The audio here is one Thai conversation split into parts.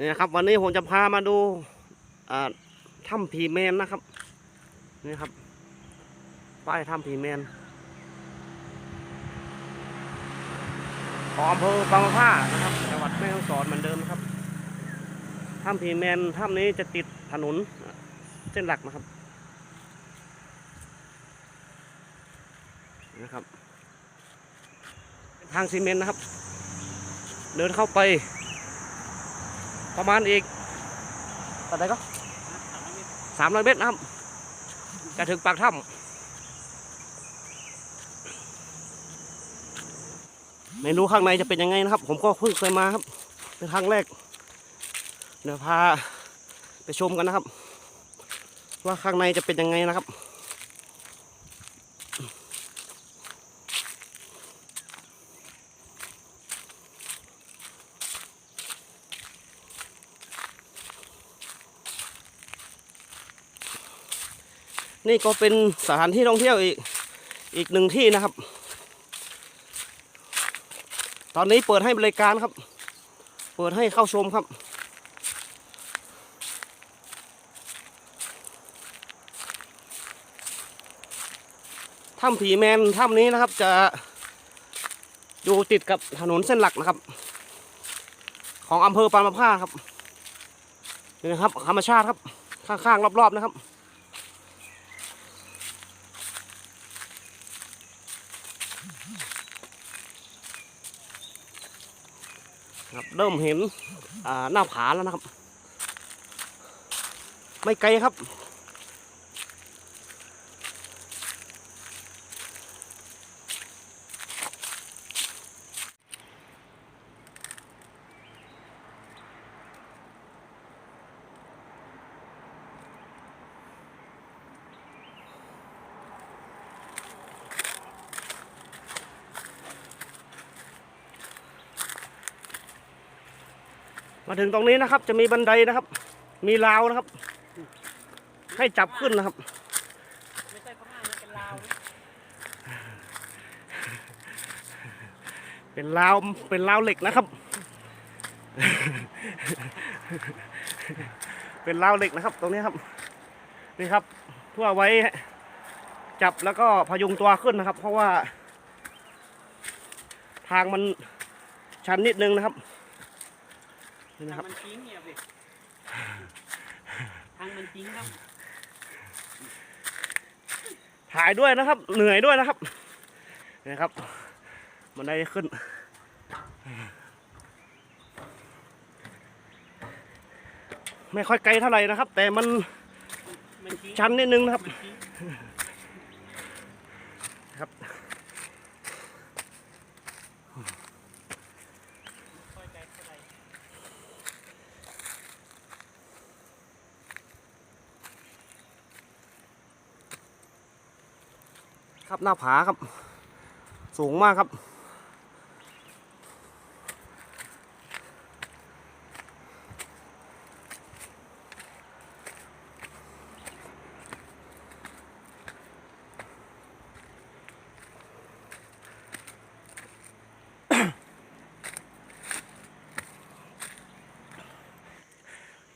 นี่ครับ วันนี้ผมจะพามาดูถ้ำผีแมนนะครับ นี่ครับ ป้ายถ้ำผีแมนของอำเภอบางมะผ้านะครับจังหวัดแม่ฮ่องสอนเหมือนเดิมนะครับถ้ำผีแมนถ้ำนี้จะติดถนนเส้นหลักนะครับนะครับ ทางซีเมนต์นะครับ เดินเข้าไป ประมาณอีกตอนไหนก็สามร้อยเมตรนะครับ จะถึงปากถ้ำไม่รู้ข้างในจะเป็นยังไงนะครับ ผมก็เพิ่งเคยมาครับ เป็นครั้งแรก เดี๋ยวพาไปชมกันนะครับ ว่าข้างในจะเป็นยังไงนะครับ นี่ก็เป็นสถานที่ท่องเที่ยวอีกอีกหนึ่งที่นะครับ ตอนนี้เปิดให้บริการครับ เปิดให้เข้าชมครับ ถ้ำผีแมนถ้ำนี้นะครับจะอยู่ติดกับถนนเส้นหลักนะครับ ของอำเภอปานมะผ้าครับนี่นะครับธรรมชาติครับข้างๆรอบๆนะครับ ครับเริ่มเห็นหน้าผาแล้วนะครับ ไม่ไกลครับ มาถึงตรงนี้นะครับ จะมีบันไดนะครับ มีราวนะครับ ให้จับขึ้นนะครับไม่ใช่พม่านะเป็นลาวเป็นราวเป็นราวเหล็กนะครับ เป็นราวเหล็กนะครับ ตรงนี้ครับนี่ครับเพื่อไว้จับแล้วก็พยุงตัวขึ้นนะครับ เพราะว่า ทางมันชันนิดนึงนะครับ นี่นะครับทางมันจริงเนี่ยพี่ทางมันจริงครับ ถ่ายด้วยนะครับ เหนื่อยด้วยนะครับนี่ครับ มันได้ขึ้น ไม่ค่อยไกลเท่าไหร่นะครับ แต่มันมันจริงชันนิดนึงนะครับมันจริงครับ ค่อยไกลเท่าไหร่ ครับหน้าผาครับ สูงมากครับ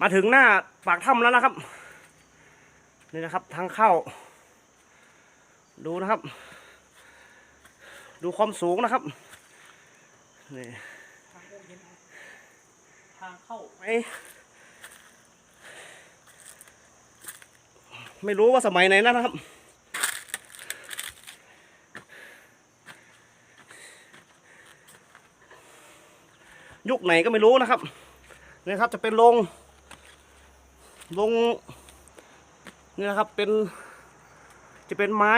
มาถึงหน้าปากถ้ำแล้วนะครับ นี่นะครับทางเข้า ดูนะครับ ดูความสูงนะครับนี่ทางโอ้เห็นทางเข้าไม่ไม่รู้ว่าสมัยไหนนะครับ ยุคไหนก็ไม่รู้นะครับนี่ครับจะเป็นโรงโรงนี่นะครับเป็นจะเป็นไม้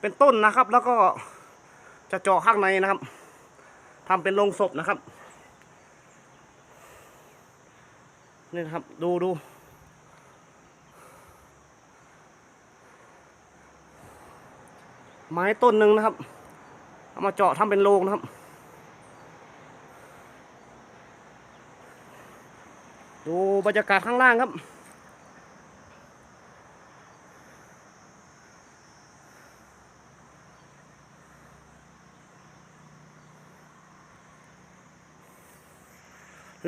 เป็นต้นนะครับ แล้วก็จะเจาะข้างในนะครับทำเป็นโรงศพนะครับนี่นะครับดูดูไม้ต้นหนึ่งนะครับ เอามาเจาะทำเป็นโรงนะครับ ดูบรรยากาศข้างล่างครับ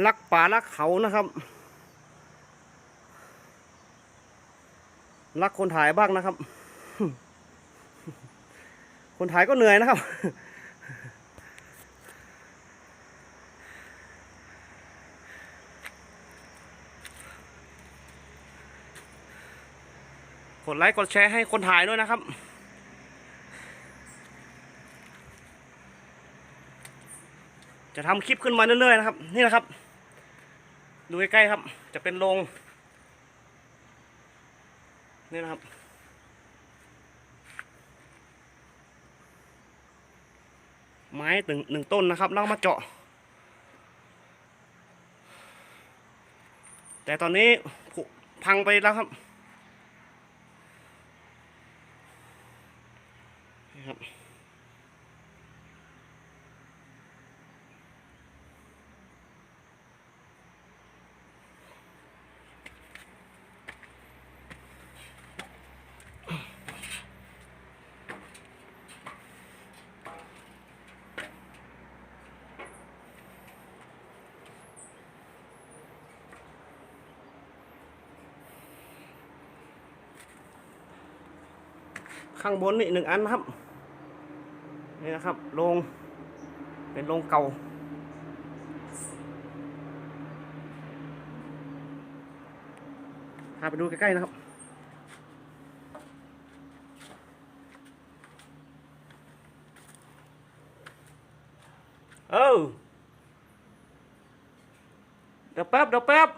รักป่ารักเขานะครับ รักคนถ่ายบ้างนะครับ คนถ่ายก็เหนื่อยนะครับ กดไลค์กดแชร์ให้คนถ่ายด้วยนะครับจะทำคลิปขึ้นมาเรื่อยๆนะครับ นี่นะครับ ดูใกล้ๆครับ จะเป็นโรงนี่นะครับ ไม้หนึ่งหนึ่งต้นนะครับแล้วเรามาเจาะ แต่ตอนนี้พังไปแล้วครับ ข้างบนนี่หนึ่งอันนะครับ นี่นะครับโรงเป็นโรงเก่า พาไปดูใกล้ๆนะครับเออเดี๋ยวแป๊บเดี๋ยวแป๊บ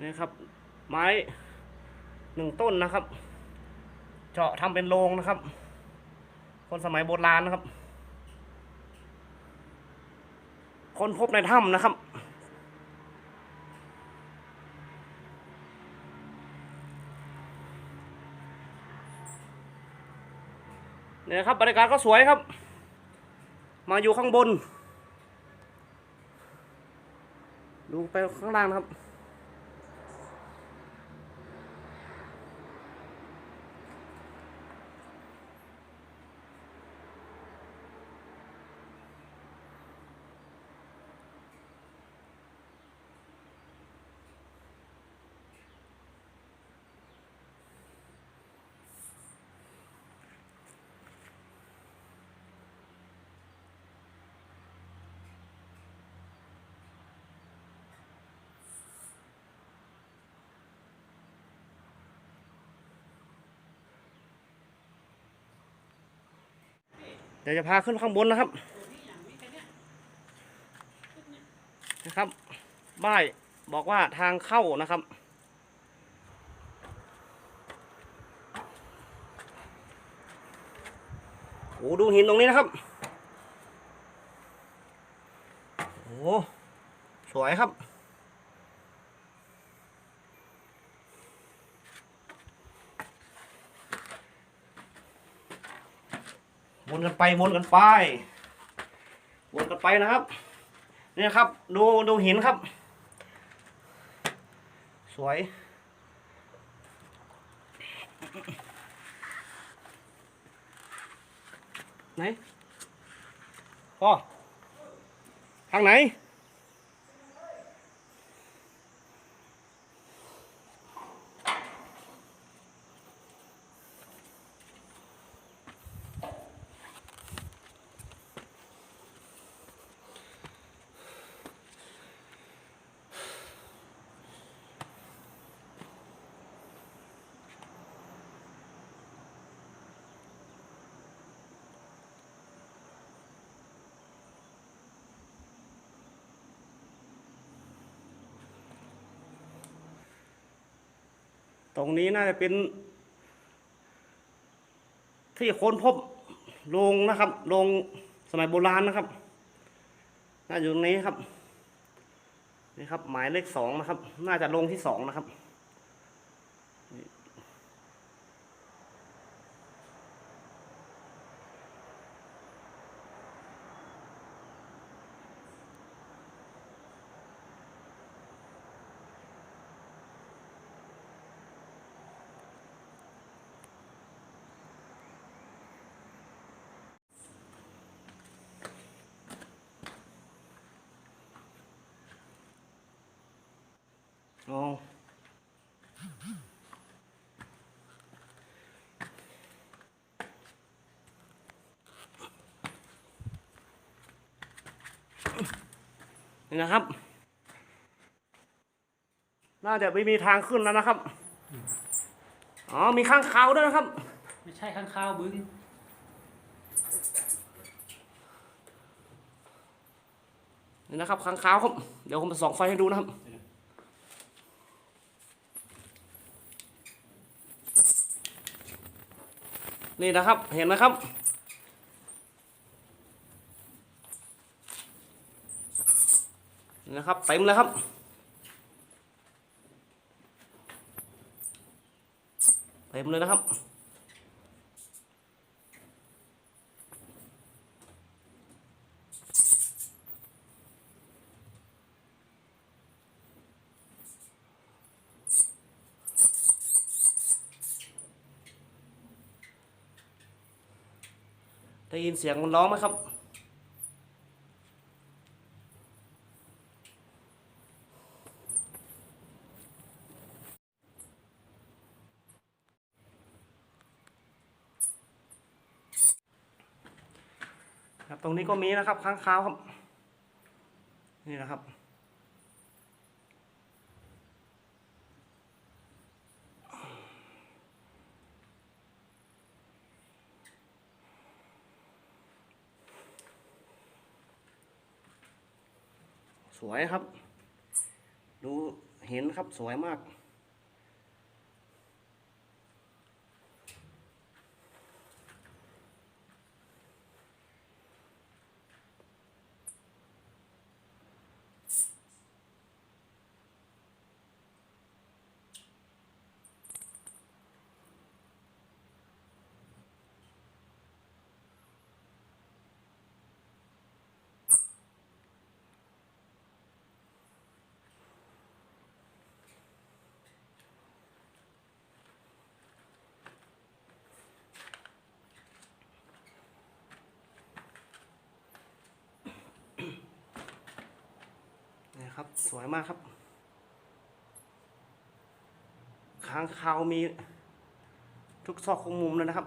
นี่ครับ ไม้ หนึ่งต้นนะครับ เจาะทำเป็นโรงนะครับ คนสมัยโบราณนะครับ คนพบในถ้ำนะครับเนี่ยครับบรรยากาศก็สวยครับ มาอยู่ข้างบน ดูไปข้างล่างนะครับ ดี๋ยวจะพาขึ้นข้างบนนะครับ นะครับป้ายบอกว่าทางเข้านะครับ โอ้ดูหินตรงนี้นะครับ โอ้สวยครับ วนกันไปวนกันไปวนกันไปนะครับเนี่ยครับ ดูดูหินครับ สวย ไหนพ่อทางไหน ตรงนี้น่าจะเป็น ที่ค้นพบโรงนะครับโรงสมัยโบราณนะครับ น่าอยู่ตรงนี้ครับนี่ครับ หมายเลขสองนะครับ น่าจะโรงที่สองนะครับ อ๋อนี่นะครับ น่าจะไม่มีทางขึ้นแล้วนะครับ อ๋อ มีข้างคาวด้วยนะครับ ไม่ใช่ข้างข้าวบึ้งนี่นะครับข้างคาวครับ เดี๋ยวผมจะส่องไฟให้ดูนะครับ นี่นะครับเห็นไหมครับ นะครับเต็มเลยครับ เต็มเลยนะครับ ได้ยินเสียงมันร้องไหมครับ ครับ ตรงนี้ก็มีนะครับ ค้างคาวครับ นี่นะครับ สวยครับ ดูเห็นครับสวยมาก สวยมากครับค้างคาวมีทุกซอกของมุมเลยนะครับ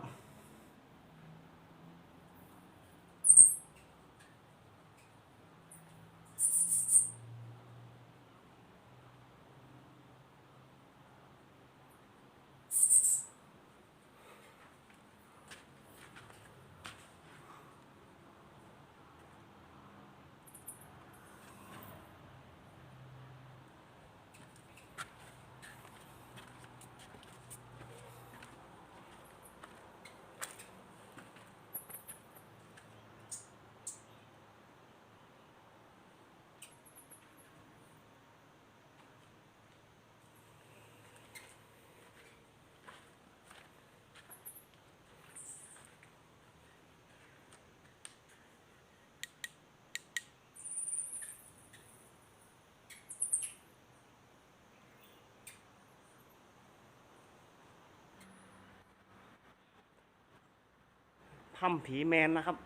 ถ้ำผีแมนนะครับ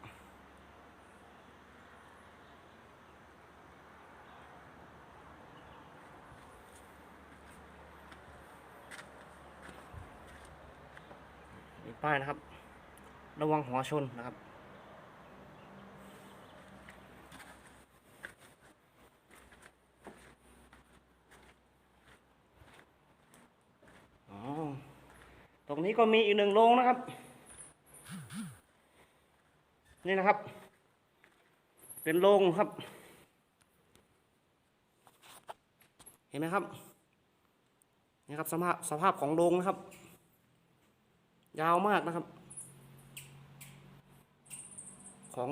มีป้ายนะครับ ระวังหัวชนนะครับอ๋อตรงนี้ก็มีอีกหนึ่งโรงนะครับ นี่นะครับ เป็นโรงครับ เห็นไหมครับนี่ครับสภาพสภาพของโรงนะครับ ยาวมากนะครับ ของ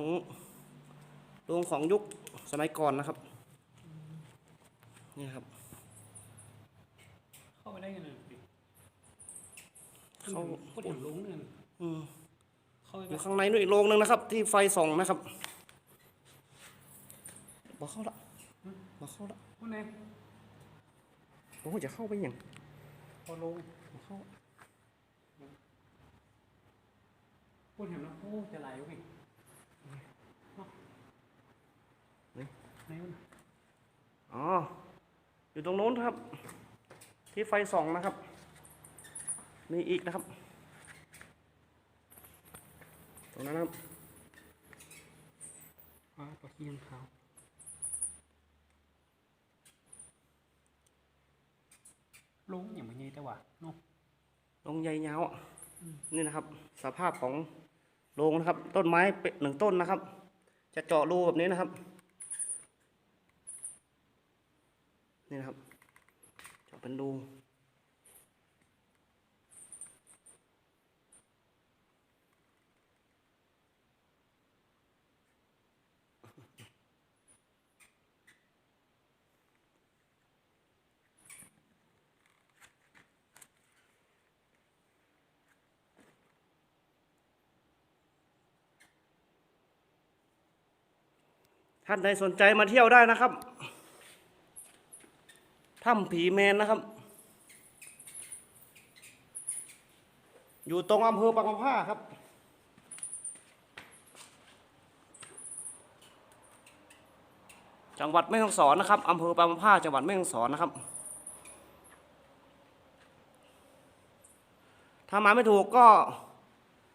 โรงของยุคสมัยก่อนนะครับนี่ครับ เข้าไปได้ยังไงพี่เข้าพูดถึงลุงเนี่ยอืมเข้าไป อไหมยู่ข้างในนู่นอีกโรงหนึงนะครับ ที่ไฟส่องนะครับบอกเข้าละบอกเข้าละพูดไหนโอ้จะเข้าไปยังพอลงบอกเข้าพูดเห็นแล้วโอ้จะไหลวะพี่ไหนวะอ๋ออยู่ตรงโน้นครับ ที่ไฟส่องนะครับ มีอีกนะครับ ตรงนั้นนะครับอ่าปลาเคียนขาวลุงอย่างมันยี่แต่ว่าเนาะลงใยยาวอะนี่นะครับ สภาพของโรงนะครับ ต้นไม้เป็นหนึ่งต้นนะครับ จะเจาะรูแบบนี้นะครับ นี่นะครับ เจาะเป็นรู ท่านใดสนใจมาเที่ยวได้นะครับถ้ำผีแมนนะครับ อยู่ตรงอำเภอปางมะผ้าครับ จังหวัดแม่ฮ่องสอนนะครับอำเภอปางมะผ้าจังหวัดแม่ฮ่องสอนนะครับ ถ้ามาไม่ถูกก็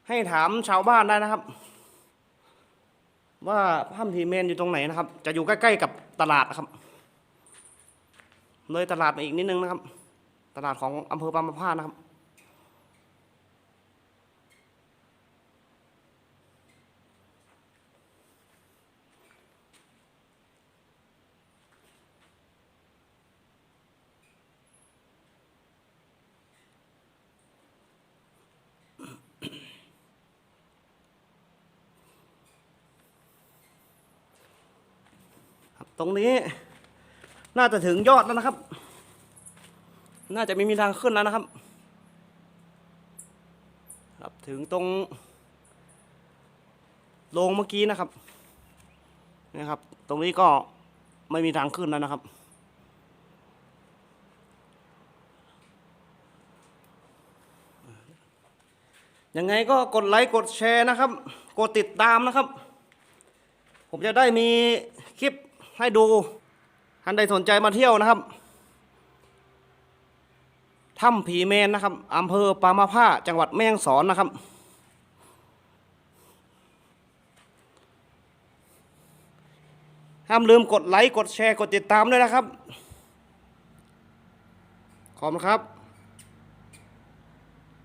ให้ถามชาวบ้านได้นะครับ ว่าพัมพีเมนอยู่ตรงไหนนะครับ จะอยู่ใกล้ๆกับตลาดนะครับเลยตลาดมาอีกนิดนึงนะครับ ตลาดของอำเภอปางมะผ้านะครับ ตรงนี้ น่าจะถึงยอดแล้วนะครับ น่าจะไม่มีทางขึ้นแล้วนะครับ ครับถึงตรงโรงเมื่อกี้นะครับนี่ครับ ตรงนี้ก็ไม่มีทางขึ้นแล้วนะครับ ยังไงก็กดไลค์กดแชร์นะครับ กดติดตามนะครับ ผมจะได้มีคลิป ให้ดูท่านใดสนใจมาเที่ยวนะครับถ้ำผีเมนนะครับอำเภอปามาผ้าจังหวัดแม่ฮ่องสอนนะครับ ห้ามลืมกดไลค์ กดแชร์ กดติดตามด้วยนะครับ ขอบคุณครับ